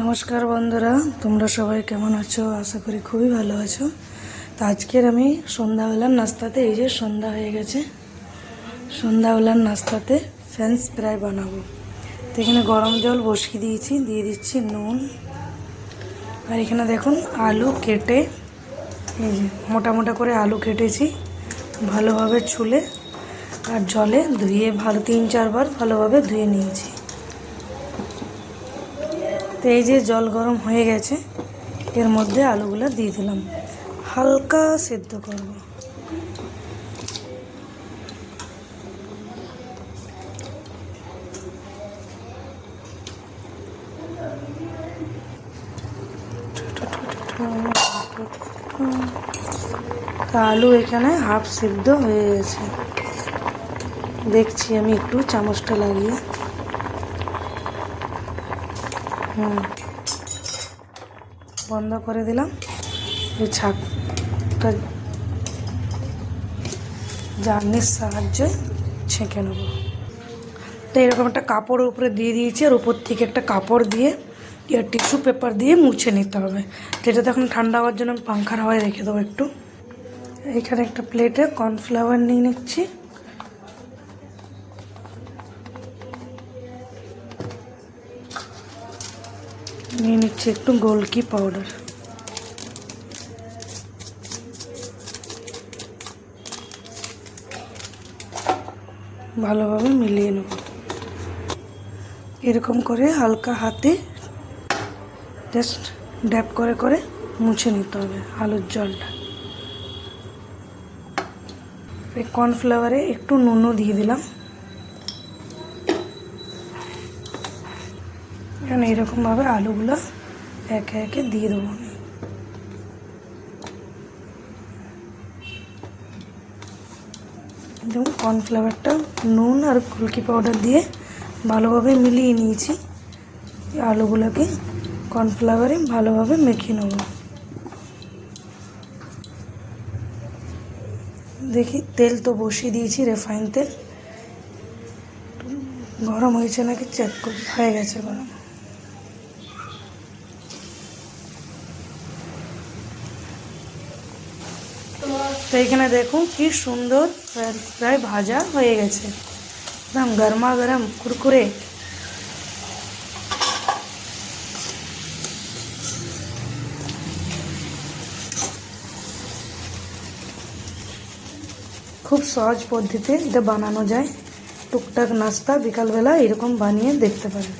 নমস্কার বন্ধুরা, তোমরা সবাই কেমন আছো? আশা করি খুবই ভালো আছো। তো আজকের আমি সন্ধ্যাবেলার নাস্তাতে, এই যে সন্ধ্যা হয়ে গেছে, সন্ধ্যাবেলার নাস্তাতে ফ্রেঞ্চ ফ্রাই বানাবো। তো এখানে গরম জল বসিয়ে দিয়েছি, দিয়ে দিচ্ছি নুন। আর এখানে দেখুন, আলু কেটে, এই যে মোটা মোটা করে আলু কেটেছি, ভালোভাবে ছুলে আর জলে ধুয়ে, ভালো তিন চারবার ভালোভাবে ধুয়ে নিয়েছি। তো এই যে জল গরম হয়ে গেছে, এর মধ্যে আলুগুলো দিয়ে দিলাম। হালকা সেদ্ধ করব। আলু এখানে হাফ সিদ্ধ হয়ে গেছে। দেখছি আমি একটু চামচটা লাগিয়ে। হুম। বন্ধ করে দিলাম। এই ছাকটা জার্নির সাহায্যে ছেঁকে নেব। তো এরকম একটা কাপড়ের উপরে দিয়ে দিয়েছি, আর উপর থেকে একটা কাপড় দিয়ে আর টিস্যু পেপার দিয়ে মুছে নিতে হবে। তো এটা তখন ঠান্ডা হওয়ার জন্য আমি পাংখার হাওয়ায় রেখে দেবো একটু। এখানে একটা প্লেটে কর্নফ্লাওয়ার নিয়ে নিচ্ছি। নিয়ে নিচ্ছি একটু গোলকি পাউডার ভালোভাবে মিলিয়ে নেব। এরকম করে হালকা হাতে জাস্ট ড্যাপ করে করে মুছে নিতে হবে আলুর জলটা। এই কর্নফ্লাওয়ারে একটু নুনও দিয়ে দিলাম। এখানে এরকমভাবে আলুগুলো একে একে দিয়ে দেবো আমি। দেখুন কর্নফ্লাওয়ারটা নুন আর কুলকি পাউডার দিয়ে ভালোভাবে মিলিয়ে নিয়েছি। আলুগুলোকে কর্নফ্লাওয়ারে ভালোভাবে মেখে নেব। দেখি, তেল তো বসিয়ে দিয়েছি রিফাইন তেল। গরম হয়েছে নাকি? চেক করি। হয়ে গেছে গরম। তো এখানে দেখুন কি সুন্দর ফ্রেঞ্চ ফ্রাই ভাজা হয়ে গেছে। একদম গরমা গরম কুরকুরে। খুব সহজ পদ্ধতিতে এটা বানানো যায়। টুকটাক নাস্তা বিকালবেলা এরকম বানিয়ে দেখতে পারেন।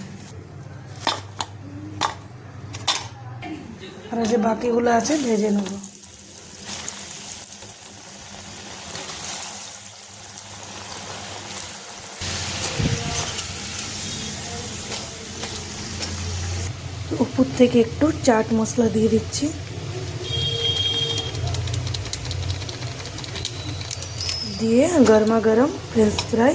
আর যে বাকিগুলো আছে, ভেজে নেব। উপর থেকে একটু চাট মশলা দিয়ে দিচ্ছি। দিয়ে গরমা গরম ফ্রেঞ্চ ফ্রাই